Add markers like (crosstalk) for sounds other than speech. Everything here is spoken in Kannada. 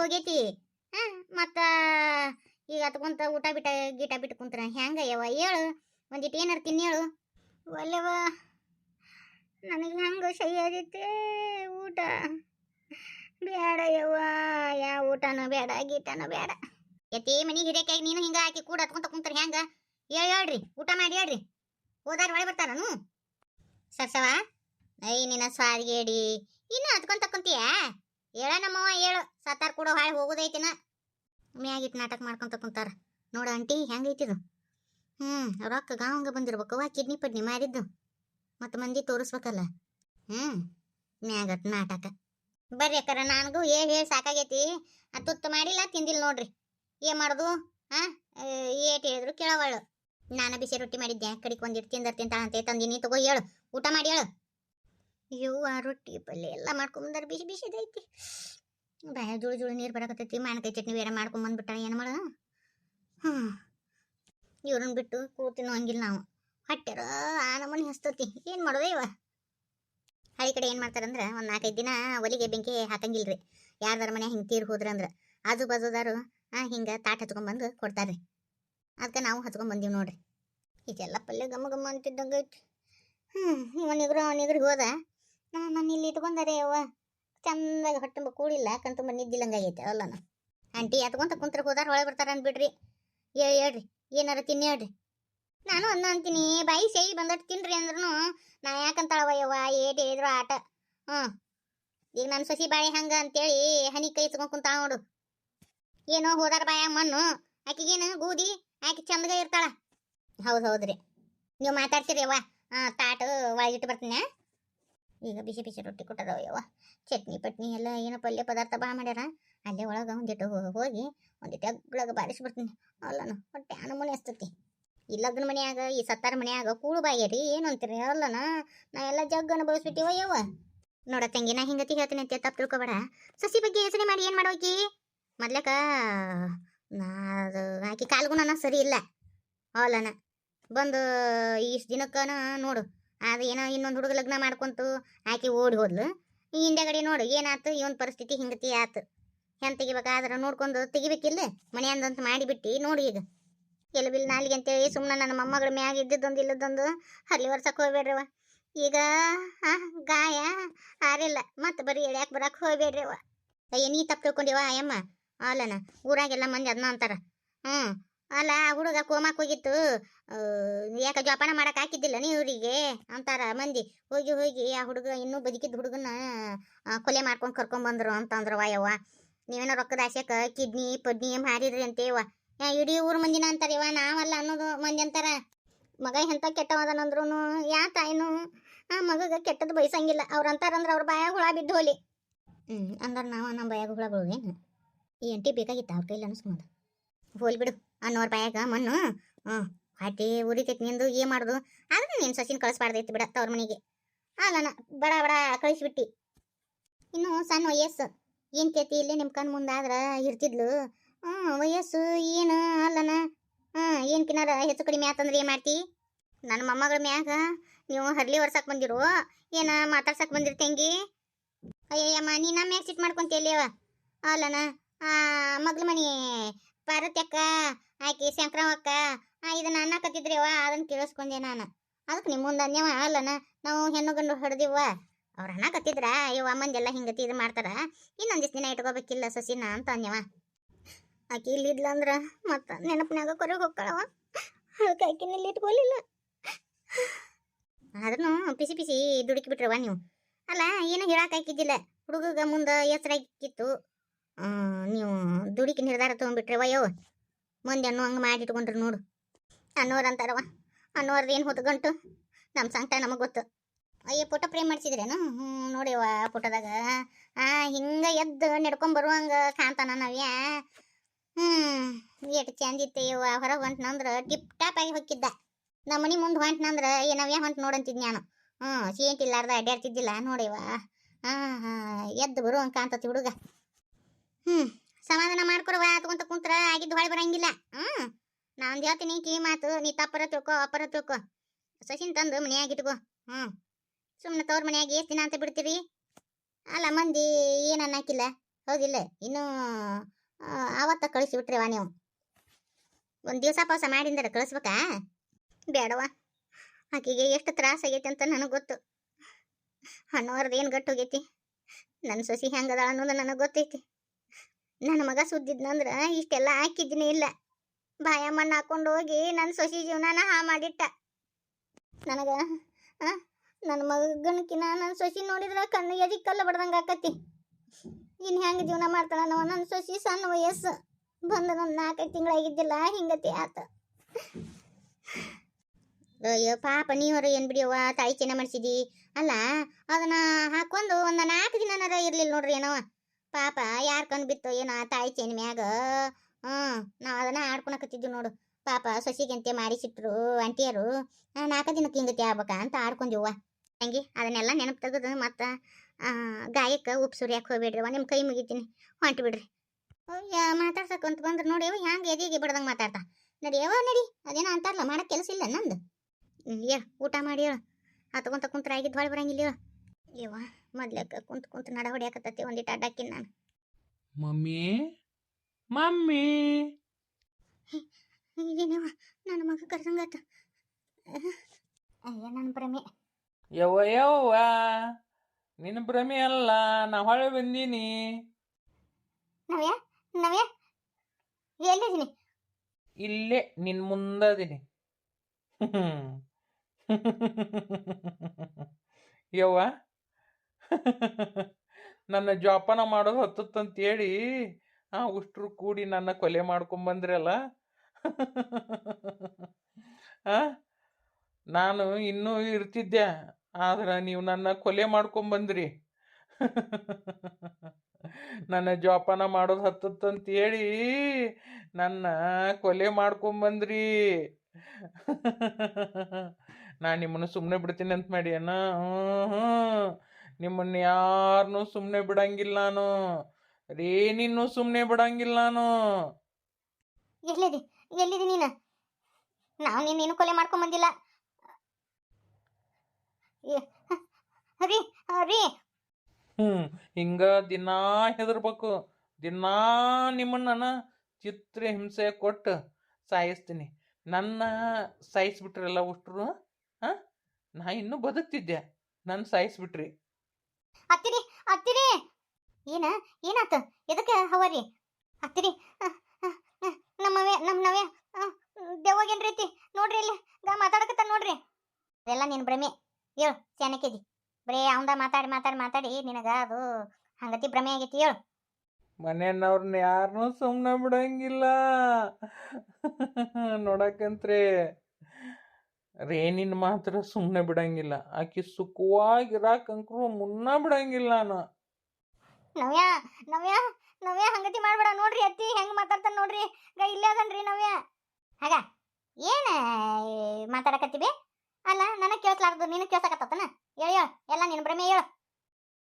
ಹೋಗೈತಿ. ಹಾ ಮತ್ತ ಈಗ ಅತ್ಕೊಂತ ಊಟ ಬಿಟ್ಟ ಗೀಟ ಬಿಟ್ಟು ಕುಂತ್ರ ಹೆಂಗ ಯವ್ವ? ಹೇಳು ಒಂದಿಟ್ಟು ಏನಾರು ತಿನ್ನಿ ಹೇಳು. ಒಲ್ಲವ ನನಗೆ ಹೆಂಗ ಸೈ ಆಗೈತೆ ಊಟ. ಬೇಡ ಯವ್ವ ಯಾವ ಊಟನೂ ಬೇಡ ಗೀಟನೂ ಬೇಡ ಎತ್ತಿ ಮನಿ ಹಿರಿಯಕಾಗಿ ನೀನು ಹಿಂಗ ಹಾಕಿ ಕೂಡ ಹತ್ಕೊಂತ ಕುಂತಾರ ಹೆಂಗ? ಹೇಳಿ ಹೇಳ್ರಿ ಊಟ ಮಾಡಿ ಹೇಳ್ರಿ. ಹೋದಾರ ಒಳಗೆ ಬರ್ತಾರನು ಸರ್ಸವ ಐ ನಿನ್ನ ಸ್ವಾದಿಗೇಡಿ ಇನ್ನು ಹತ್ಕೊಂತ ಕುಂತೀಯ? ಹೇಳ ನಮ್ಮವ್ವ, ಹೇಳು. ಸತ್ತಾರ ಕೂಡ ಹಾಳು ಹೋಗೋದೈತಿನ? ಮ್ಯಾಗಿಟ್ಟು ನಾಟಕ ಮಾಡ್ಕೊಂತ ಕುಂತಾರ. ನೋಡ ಆಂಟಿ, ಹೆಂಗೈತಿದು? ಹ್ಮ್, ರೊಕ್ಕ ಗಾವಂಗ ಬಂದಿರ್ಬೇಕವ್ವ ಕಿಡ್ನಿ ಪಡ್ನಿ ಮಾರಿದ್ದು. ಮತ್ತು ಮಂದಿ ತೋರಿಸ್ಬೇಕಲ್ಲ. ಹ್ಮ್ ಮ್ಯಾಗಟ್ ನಾಟಕ. ಬರ್ರಿ ಅಕ್ಕರ, ನನಗೂ ಏ ಹೇಳಿ ಸಾಕಾಗೈತಿ. ತುತ್ತು ಮಾಡಿಲ್ಲ ತಿಂದಿಲ್ಲ ನೋಡ್ರಿ. ಏ ಮಾಡೋದು? ಹಾಂ ಏಟ್ ಹೇಳಿದ್ರು ಕೇಳವಳು. ನಾನು ಬಿಸಿ ರೊಟ್ಟಿ ಮಾಡಿದ್ದೆ. ಕಡಿಗೆ ಒಂದಿಟ್ಟು ತಿಂದರ್ ಅಂತ ತಂದಿನಿ, ತಗೋ, ಹೇಳು. ಊಟ ಮಾಡಿ ಹೇಳು. ಯವ್ವ ರೊಟ್ಟಿ ಪಲ್ಯ ಎಲ್ಲ ಮಾಡ್ಕೊಂಬಂದ್ರೆ ಬಿಸಿ ಬಿಸಿ ಇದೈತಿ ಬಾಯ ಜುಳು ಜುಳು ನೀರು ಬರಕತ್ತೈತಿ. ಮಾನಕಾಯಿ ಚಟ್ನಿ ಬೇರೆ ಮಾಡ್ಕೊಂಬಂದ್ಬಿಟ್ಟಾಳ ಏನು ಮಾಡ? ಹ್ಞೂ ಇವ್ರನ್ನ ಬಿಟ್ಟು ಕೂತಿನೋ ಹಂಗಿಲ್ಲ ನಾವು. ಹೊಟ್ಟೆರ ಆ ನಮೂನಿ ಹಸ್ತತಿ. ಏನು ಮಾಡೋದು ಇವ? ಹಳ್ಳಿ ಕಡೆ ಏನು ಮಾಡ್ತಾರಂದ್ರೆ ಒಂದು ನಾಲ್ಕೈದು ದಿನ ಒಲಿಗೆ ಬೆಂಕಿ ಹಾಕಂಗಿಲ್ರಿ. ಯಾರ್ದಾರ ಮನೆ ಹಿಂಗೆ ತೀರ್ ಹೋದ್ರಂದ್ರೆ ಆಜು ಬಾಜುದಾರು ಹಿಂಗೆ ತಾಟ್ ಹಚ್ಕೊಂಬಂದು ಕೊಡ್ತಾರ್ರಿ. ಅದಕ್ಕೆ ನಾವು ಹಚ್ಕೊಂಡ್ ಬಂದೀವಿ ನೋಡ್ರಿ. ಇದೆಲ್ಲ ಪಲ್ಯ ಗಮ್ಮ ಗಮ್ಮ ಅಂತಿದ್ದಂಗೆ ಐತಿ. ಹ್ಞೂ ಇವನಿಗ್ರು ಅವನಿಗ್ರಿಗೆ ಹೋದ. ನಾನು ಇಲ್ಲಿ ಇಟ್ಕೊಂಡರೆ ಅವ್ವ, ಚಂದಾಗಿ ಹೊಟ್ಟೆ ಕೂಡಿಲ್ಲ ಕಣ್ತುಂಬ ನಿದ್ದಿಲ್ಲಂಗಾಗೈತೆ ಅಲ್ಲನ. ಆಂಟಿ ಎತ್ಕೊಂತ ಕುಂತ್ರ ಹೋದಾರ ಒಳಗೆ ಬರ್ತಾರ ಅಂದ್ಬಿಡ್ರಿ ಹೇಳಿ ಹೇಳ್ರಿ, ಏನಾರ ತಿನ್ನಿ ಹೇಳ್ರಿ. ನಾನು ಅನ್ನ ಅಂತೀನಿ, ಬಾಯಿ ಸೇಯಿ ಬಂದಟ್ಟು ತಿನ್ರಿ ಅಂದ್ರೂ ನಾ ಯಾಕಂತಾಳವ ಯವ್ವ, ಏಟ್ ಹೇಳಿದ್ರು ಆಟ. ಹ್ಞೂ ಈಗ ನನ್ನ ಸಸಿ ಬಾಯಿ ಹಂಗ ಅಂತೇಳಿ ಹನಿ ಕೈ ಇಸ್ಕೊಂಡು ಕುಂತಾಳ ನೋಡು. ಏನೋ ಹೋದಾರ ಬಾಯ ಮಣ್ಣು, ಆಕಿಗೇನು ಗೂದಿ, ಆಕಿ ಚಂದಗ ಇರ್ತಾಳ. ಹೌದು ಹೌದ್ರಿ. ನೀವು ಮಾತಾಡ್ತೀರಿ ಯವ್ವ. ಹಾಂ, ತಾಟು ಒಳಗಿಟ್ಟು ಬರ್ತೀನಿ? ಈಗ ಬಿಸಿ ಬಿಸಿ ರೊಟ್ಟಿ ಕೊಟ್ಟದವ ಯವ್ವ. ಚಟ್ನಿ ಪಟ್ನಿ ಎಲ್ಲ ಏನೋ ಪಲ್ಯ ಪದಾರ್ಥ ಭಾಳ ಮಾಡ್ಯಾರ. ಅಲ್ಲೇ ಒಳಗೆ ಒಂದಿಟ್ಟು ಹೋಗಿ ಒಂದಿಟ್ಟು ಅಗ್ಳಾಗ ಬಾರಿಸ್ಬಿಡ್ತೀನಿ ಅಲ್ಲನ ಹೊಟ್ಟೆ ಅನುಮನೆ ಅಸ್ತತಿ ಈ ಲಗ್ನ ಮನೆಯಾಗ, ಈ ಸತ್ತಾರ ಮನೆಯಾಗ ಕೂಳು ಬಾಯಿರಿ ಏನು ಅಂತೀರಿ ಅಲ್ಲನ? ನಾ ಎಲ್ಲ ಅನುಭವಿಸ್ಬಿಟ್ಟಿವ ಯವ್ವ. ನೋಡ ತಂಗಿ, ನಾ ಹಿಂಗತಿ ಹೇಳ್ತೀನಿ ಅಂತ ತಪ್ಪು ತಿಳ್ಕೊಬೇಡ. ಸಸಿ ಬಗ್ಗೆ ಯೋಚನೆ ಮಾಡಿ ಏನು ಮಾಡೋಕಿ ಮೊದ್ಲಕ ನಾ ಅದು ಆಕಿ ಕಾಲ್ಗುಣನ ಸರಿ ಇಲ್ಲ. ಅಲ್ಲನ ಬಂದು ಇಷ್ಟು ದಿನಕ್ಕನ ನೋಡು. ಅದು ಏನೋ ಇನ್ನೊಂದು ಹುಡುಗ ಲಗ್ನ ಮಾಡ್ಕೊಂತು, ಆಕಿ ಓಡಿ ಹೋದ್ಲು. ಈ ಹಿಂದೆಗಡೆ ನೋಡು ಏನಾತು ಇವನ್ ಪರಿಸ್ಥಿತಿ ಹಿಂಗತಿ ಆತು. ಹೆಂಗೆ ತೆಗಿಬೇಕಾದ್ರೆ ನೋಡ್ಕೊಂಡು ತೆಗಿಬೇಕಿಲ್ಲ? ಮನೆಯಂದಂತ ಮಾಡಿಬಿಟ್ಟು, ನೋಡು ಈಗ. ಎಲ್ಲಿ ಬಿಲ್ ನಾಲಿಗೆ ಅಂತೇಳಿ ಸುಮ್ಮನೆ ನನ್ನ ಮೊಮ್ಮಗಳ ಮ್ಯಾಗ ಇದ್ದಿದ್ದೊಂದು ಇಲ್ಲದೊಂದು ಹಲ್ಲಿ ವರ್ಷಕ್ಕೆ ಹೋಗ್ಬೇಡ್ರವ ಈಗ ಗಾಯ ಆರಿಲ್ಲ. ಮತ್ತೆ ಬರೀ ಎಳ್ಯಾಕೆ ಬರಕ್ಕೆ ಹೋಗ್ಬೇಡ್ರವ ಅಯ್ಯ, ನೀ ತಪ್ಪು ತಿಳ್ಕೊಂಡಿವ, ಅಯ್ಯಮ್ಮ. ಅಲ್ಲನ, ಊರಾಗೆಲ್ಲ ಮಂದಿ ಅದನ್ನ ಅಂತಾರ. ಹ್ಞೂ ಅಲ್ಲ, ಹುಡುಗ ಕೋಮಾಕ್ ಹೋಗಿತ್ತು. ಯಾಕೆ ಜೋಪಾನ ಮಾಡಕ್ ಹಾಕಿದ್ದಿಲ್ಲ ನೀ ಇವರಿಗೆ ಅಂತಾರ ಮಂದಿ. ಹೋಗಿ ಹೋಗಿ, ಆ ಹುಡುಗ ಇನ್ನೂ ಬದುಕಿದ ಹುಡುಗನ ಕೊಲೆ ಮಾಡ್ಕೊಂಡು ಕರ್ಕೊಂಬಂದ್ರು ಬಂದ್ರು ವಾಯವ್ವ. ಯವ್ವ ನೀವೇನೋ ರೊಕ್ಕದ ಆಸೆಕ ಕಿಡ್ನಿ, ಪಡ್ನಿ ಮಾರಿದ್ರಿ ಅಂತೇವ. ಇಡೀ ಊರ್ ಮಂದಿನ ಅಂತಾರವ್ವ. ನಾವಲ್ಲ ಅನ್ನೋದು ಮಂದಿ ಅಂತಾರ. ಮಗ ಎಂತ ಕೆಟ್ಟವದನಂದ್ರು ಯಾ ತಾಯಿನು, ಆ ಮಗಗ ಕೆಟ್ಟದ್ದು ಬಯಸಂಗಿಲ್ಲ. ಅವ್ರ ಅಂತಾರಂದ್ರ ಅವ್ರ ಬಾಯಾಗ ಹುಳ ಬಿದ್ದು ಹೋಲಿ. ಹ್ಞೂ ಅಂದ್ರೆ ನಾವ ನಮ್ಮ ಬಾಯಾಗ ಹುಳ ಏನು ಎಂಟಿ ಬೇಕಾಗಿತ್ತು? ಅವ್ರ ಕೈಲಿ ಅನಿಸ್ಕೊಂಡು ಹೋಲ್ ಬಿಡು. ಅನ್ನೋರ್ ಬಾಯಾಗ ಮಣ್ಣು. ಹ್ಞೂ ಹೊಟ್ಟೆ ಉರಿತೈತಿ ನಿಂದು, ಏನು ಮಾಡೋದು? ಆದ್ರೆ ನೀನು ಸಸಿನ ಕಳಿಸ್ಬಾರ್ದೈತಿ ಬಿಡ ತವ್ರ ಮನೆಗೆ. ಅಲ್ಲನ ಬಡ ಬಡ ಕಳಿಸ್ಬಿಟ್ಟಿ. ಇನ್ನು ಸಣ್ಣ ವಯಸ್ಸು. ಏನು ಕೇತಿ ಇಲ್ಲಿ ನಿಮ್ಮ ಮುಂದೆ ಆದ್ರೆ ಇರ್ತಿದ್ಲು. ಹ್ಞೂ, ವಯಸ್ಸು ಏನು ಅಲ್ಲನ ಹ್ಞೂ, ಏನು ಕಿನಾರ ಹೆಚ್ಚು ಕಡಿಮೆ ಆತಂದ್ರೆ ಏನು ಮಾಡ್ತಿ? ನನ್ನ ಮೊಮ್ಮಗಳ ಮ್ಯಾಗ ನೀವು ಹರ್ಲಿ ವರ್ಷಕ್ಕೆ ಬಂದಿರು? ಏನು ಮಾತಾಡ್ಸಕ್ ಬಂದಿರಿ ತಂಗಿ ಅಯ್ಯಯ್ಯಮ್ಮ, ನೀ ನಮ್ಮ ಮ್ಯಾಗ ಸಿಟ್ ಮಾಡ್ಕೊಂತಿಯಲ್ಲವ ಅಲ್ಲನ ಮಗ್ಳ ಮನೆ ಪಾರ್ವತ್ಯಕ್ಕ ಆಕಿ ಶಂಕರವಕ್ಕ ಆ, ಇದನ್ನ ಅನ್ನಕತ್ತಿದ್ರಿವ, ಅದನ್ನ ಕೇಳಿಸ್ಕೊಂಡೆ ನಾನು. ಅದಕ್ಕೆ ನಿಮ್ಮ ಮುಂದೆ ಅನ್ಯವ ಅಲ್ಲನ, ನಾವು ಹೆಣ್ಣು ಗಂಡು ಹೊಡೆದಿವ ಅವ್ರು ಅನ್ನಕತ್ತಿದ್ರ ಇವ ಅಮ್ಮಂದೆಲ್ಲ ಹಿಂಗತಿ ಇದು ಮಾಡ್ತಾರ. ಇನ್ನೊಂದಿಷ್ಟು ದಿನ ಇಟ್ಕೋಬೇಕಿಲ್ಲ ಸಸಿನ ಅಂತ ಅನ್ಯವ. ಆಕಿ ಇಲ್ಲಿದ್ಲ ಅಂದ್ರ ಮತ್ತ ನೆನಪಿನಾಗ ಕೊರಗೆ ಹೋಗ್ಕಳವ ಅದಕ್ಕೆ ಆಕಿನಲ್ಲಿ ಇಟ್ಕೊಲಿಲ್ಲ. ಆದ್ರೂ ಪಿಸಿ ಪಿಸಿ ದುಡುಕಿ ಬಿಟ್ರವ ನೀವು. ಅಲ್ಲ, ಏನು ಹೇಳಕ್ ಹಾಕಿದ್ದಿಲ್ಲ. ಹುಡುಗಗ ಮುಂದೆ ಹೆಸರಾಗಿತ್ತು ನೀವು ದುಡುಕಿ ನಿರ್ಧಾರ ತೊಗೊಂಡ್ಬಿಟ್ರೆ ವಯೋ ಮಂದಿ ಅನ್ನೋ ಹಂಗೆ ಮಾಡಿಟ್ಕೊಂಡ್ರು ನೋಡು. ಅನ್ನೋರ್ ಅಂತಾರವ ಅನ್ನೋರ್ದು ಏನು ಹೊತ್ಕೊಂಟು ನಮ್ಮ ಸಂಕಟ ನಮಗೆ ಗೊತ್ತು. ಅಯ್ಯ ಫೋಟೋ ಫ್ರೇಮ್ ಮಾಡಿಸಿದ್ರೇನು? ಹ್ಞೂ ನೋಡಿವ ಫೋಟೋದಾಗ ಆ, ಹಿಂಗ ಎದ್ದು ನಡ್ಕೊಂಡ್ ಬರುವಂಗ ಕಾಣ್ತಾನ ನವ್ಯ? ಹ್ಞೂ ಎಷ್ಟು ಚಂದ ಇವ ಹೊರಗೆ ಹೊಂಟ್ನಂದ್ರ ಟಿಪ್ ಟಾಪ್ ಆಗಿ ಹೊಕ್ಕಿದ್ದ. ನಮ್ಮ ಮನೆ ಮುಂದೆ ಹೊಂಟ್ನಂದ್ರ ಏ, ನವ್ಯ ಹೊಂಟ್ ನೋಡಂತಿದ್ ನಾನು ಹ್ಞೂ ಸೀಂಟ್ ಇಲ್ಲಾರ್ದ ಅಡ್ಡಾಡ್ತಿದ್ದಿಲ್ಲ ನೋಡಿವ ಹಾಂ ಹಾಂ, ಎದ್ದು ಬರುವಂಗೆ ಕಾಣ್ತತಿ ಹುಡುಗ. ಹ್ಞೂ ಸಮಾಧಾನ ಮಾಡ್ಕೊರವ ಅದ್ಕೊಂತ ಕುಂತ್ರ, ಆಗಿದ್ದು ಹೊಳೆ ಬರಂಗಿಲ್ಲ. ಹ್ಞೂ ನಾನು ಹೇಳ್ತೀನಿ, ಕಿ ಮಾತು, ನೀ ತಪ್ಪರ ತಿಳ್ಕೊ, ಅಪ್ಪರ ತಿಳ್ಕೊ. ಸಸಿನ್ ತಂದು ಮನ್ಯಾಗ ಇಟ್ಕೋ. ಹ್ಞೂ ಸುಮ್ಮನೆ ತವ್ರ ಮನೆಯಾಗಿ ಎಷ್ಟು ದಿನ ಅಂತ ಬಿಡ್ತೀರಿ? ಅಲ್ಲ, ಮಂದಿ ಏನು ಅನ್ನಕ್ಕಿಲ್ಲ ಹೌದಿಲ್ಲ, ಇನ್ನು ಕಳಿಸಿ ಬಿಟ್ರೆ ವಾ ನೀವು? ಒಂದು ದಿವಸ ಪಾಸ ಮಾಡಿಂದರ ಕಳಿಸ್ಬೇಕಾ? ಬೇಡವ ಆಕೆಗೆ ಎಷ್ಟು ತ್ರಾಸ ಆಗೈತಿ ಅಂತ ನನಗೆ ಗೊತ್ತು. ಅನ್ನೋರ್ದು ಏನು ಗಟ್ಟು ಹೋಗೈತಿ? ನನ್ನ ಸಸಿ ಹೆಂಗದಾಳ ಅನ್ನೋದು ನನಗೆ ಗೊತ್ತೈತಿ. ನನ್ನ ಮಗ ಸುದ್ದಿದ್ನಂದ್ರ ಇಷ್ಟೆಲ್ಲ ಹಾಕಿದ್ದೀನಿ ಇಲ್ಲ. ಬಾಯ ಮಣ್ಣು ಹಾಕೊಂಡು ಹೋಗಿ ನನ್ನ ಸೊಸಿ ಜೀವನಾನ ಹಾ ಮಾಡಿಟ್ಟ. ನನಗ ನನ್ನ ನನ್ನ ಮಗನಕಿನ ನನ್ನ ಸೊಸಿ ನೋಡಿದ್ರೆ ಕಣ್ಣು ಎದಿ ಕಲ್ಲು ಬಡ್ದಂಗೆ ಆಕತಿ. ಇನ್ನು ಹೆಂಗೆ ಜೀವನ ಮಾಡ್ತಾಳ ನನ್ನ ಸೊಸಿ ಸಣ್ಣ ವಯಸ್ಸು. ಬಂದು ಒಂದು ನಾಲ್ಕೈದು ತಿಂಗಳಾಗಿದ್ದಿಲ್ಲ ಹಿಂಗತಿ ಆತ. ಅಯ್ಯೋ, ಪಾಪ ನೀವರು ಏನು ಬಿಡಿಯವ್ವ, ತಾಯಿ ಚೆನ್ನ ಮಾಡಿಸಿದಿ. ಅಲ್ಲ, ಅದನ್ನ ಹಾಕೊಂಡು ಒಂದು ನಾಲ್ಕು ದಿನನಾರ ಇರಲಿಲ್ಲ ನೋಡ್ರಿ ಏನವ. ಪಾಪ ಯಾರ್ ಕನ್ ಬಿತ್ತು? ಏನೋ ಆ ತಾಯಿ ಚೇನ್ ಮ್ಯಾಗ? ಹ್ಞೂ ನಾವು ಅದನ್ನ ಆಡ್ಕೊಳಕತ್ತಿದ್ವಿ ನೋಡು. ಪಾಪ ಸೊಸಿಗಂತೆ ಮಾಡಿಸಿಟ್ರು ಆಂಟಿಯರು. ನಾಲ್ಕು ದಿನಕ್ಕೆ ಹಿಂಗತಿ ಆಗ್ಬೇಕ ಅಂತ ಆಡ್ಕೊಂಡಿವ್ವ ತಂಗಿ, ಅದನ್ನೆಲ್ಲ ನೆನಪು ತೆಗೆದು ಮತ್ತು ಗಾಯಕ್ಕೆ ಉಪ್ಪು ಸುರಿಯಾಕೆ ಹೋಗ್ಬೇಡ್ರಿ ನಿಮ್ಮ ಕೈ ಮುಗಿತೀನಿ. ಹೊಂಟು ಬಿಡ್ರಿ. ಮಾತಾಡ್ಸಕ್ಕಂತ ಬಂದ್ರೆ. ನೋಡಿ ಅವ ಹ್ಯಾಂಗೆ ಎದೆಗೆ ಬಿಡ್ದಂಗೆ ಮಾತಾಡ್ತಾ? ನಡಿ ಯಾವ ನಡಿ. ಅದೇನೋ ಅಂತಾರಲ್ಲ, ಮಾಡೋಕೆ ಕೆಲಸ ಇಲ್ಲ ನಂದು. ಏ ಊಟ ಮಾಡಿ ಹೇಳು. ಹತ್ಕೊಂತ ಕುಂತ್ರ ಆಗಿದ್ದು ಹೊಳೆ ಬರಂಗಿಲ್ಲ ಯವ್ವ ಮೊದ್ಲಕ್ಕ ಕುಂತ ಕುಂತ ನಡ ಹೊಡಿಯಾಕತ್ತತಿ ಒಂದಿಟ್ಟು ಅಡ್ಡಾಕಿನ್ ನಾನು. Mummy mummy. ಇದೇನವ ನನ್ನ ಮಗ ಕರ್ಸಂಗಾತ ಅಯ್ಯ ನನ್ನ ಭ್ರಮೆ. ಯವ್ವ ಯವ್ವ. ನಿನ್ನ ಭ್ರಮೆ ಅಲ್ಲ ನಾ ಹೊಳೆ ಬಂದೀನಿ. ನವ್ಯ ನವ್ಯ ಎಲ್ಲಿದ್ದೀನಿ? ಇಲ್ಲೇ ನಿನ್ ಮುಂದದಿನಿ. (laughs) ಯವ್ವ ನನ್ನ ಜೋಪಾನ ಮಾಡೋದು ಹತ್ತತ್ತಂತೇಳಿ, ಆ ಉಷ್ಟ್ರು ಕೂಡಿ ನನ್ನ ಕೊಲೆ ಮಾಡ್ಕೊಂಬಂದ್ರಲ್ಲ ನಾನು ಇನ್ನೂ ಇರ್ತಿದ್ದೆ, ಆದ್ರೆ ನೀವು ನನ್ನ ಕೊಲೆ ಮಾಡ್ಕೊಂಬಂದ್ರಿ ನನ್ನ ಜೋಪಾನ ಮಾಡೋದು ಹತ್ತತ್ತಂತೇಳಿ ನನ್ನ ಕೊಲೆ ಮಾಡ್ಕೊಂಬಂದ್ರಿ ನಾನು ನಿಮ್ಮನ್ನು ಸುಮ್ಮನೆ ಬಿಡ್ತೀನಿ ಅಂತ ಮಾಡಿ ಅಣ್ಣ ಹ್ಞೂ ನಿಮ್ಮನ್ನ ಯಾರನ್ನೂ ಸುಮ್ಮನೆ ಬಿಡಂಗಿಲ್ಲ ನಾನು. ರೇನಿನ್ನೂ ಸುಮ್ಮನೆ ಬಿಡಂಗಿಲ್ಲ ನಾನು. ಎಲ್ಲಿದಿ? ಎಲ್ಲಿದಿ ನೀನು? ನಾವು ನೀನೇನು ಕೊಲೆ ಮಾಡ್ಕೊಂಡ್ ಬಂದಿಲ್ಲ? ಏ, ರೀ ರೀ. ಹ್ಞೂ ಹಿಂಗ ದಿನಾ ಹೆದರ್ಬೇಕು. ದಿನಾ ನಿಮ್ಮನ್ನ ಚಿತ್ರ ಹಿಂಸೆ ಕೊಟ್ಟು ಸಾಯಿಸ್ತೀನಿ. ನನ್ನ ಸಾಯಿಸ್ಬಿಟ್ರಲ್ಲ ಉಷ್ಟ್ರು ಹಾಂ? ನಾ ಇನ್ನೂ ಬದುಕ್ತಿದ್ದೆ. ನನ್ನ ಸಾಯಿಸ್ಬಿಟ್ರಿ. ಹತ್ತಿರಿ ಅತ್ತಿರಿ. ಏನ, ಏನಾತ? ಎದಕ್ಕೆ ಹವರಿ? ಅತ್ತಿರಿ ನಮ್ಮವೆ ನಮ್ಮ ನವೆ ದೆವ್ವಾಗೇನ್ ರೀತಿ? ನೋಡ್ರಿ ಇಲ್ಲಿ, ಗಾ ಮಾತಾಡಕತ್ತ ನೋಡ್ರಿ. ಅದೆಲ್ಲ ನಿನ್ ಭ್ರಮೆ. ಹೇಳು, ಚಾನಕ್ಯದಿ. ಬರೇ ಅವಂದ ಮಾತಾಡಿ ಮಾತಾಡಿ ಮಾತಾಡಿ, ನಿನಗ ಅದು ಹಂಗತಿ ಭ್ರಮೆ ಆಗೈತಿ, ಹೇಳು. ಮನೆಯವ್ರನ್ನ ಯಾರನ್ನೂ ಸುಮ್ಮನೆ ಬಿಡಂಗಿಲ್ಲ. ನೋಡಕಂತ್ರೆ. ರೇನಿನ ಮಾತ್ರ ಸುಮ್ಮನೆ ಬಿಡಂಗಿಲ್ಲ. ಆಕಿ ಸುಖವಾಗಿರಾಕಂಕ್ರು ಮುನ್ನ ಬಿಡಂಗಿಲ್ಲ ನಾನು. ನವ್ಯ ನವ್ಯ ನವ್ಯ ಹಂಗತಿ ಮಾಡ್ಬೇಡ ನೋಡ್ರಿ ಅತ್ತಿ, ಹೆಂಗ್ ಮಾತಾಡ್ತಾನೆ ನೋಡ್ರಿ. ಗ ಇಲ್ಲೇ ಅದನ್ರಿ ನವ್ಯ. ಹಾಗ, ಏನ ಮಾತಾಡಕತ್ತೀವಿ ಅಲ್ಲ, ನನಗೆ ಕೇಳಿಸ್ಲಾರ್ದು ನೀನು ಕೇಳ್ಸಕತ್ತನ ಹೇಳು ಹೇಳು, ಎಲ್ಲ ನಿನ್ನ ಭ್ರಮೆ ಹೇಳು.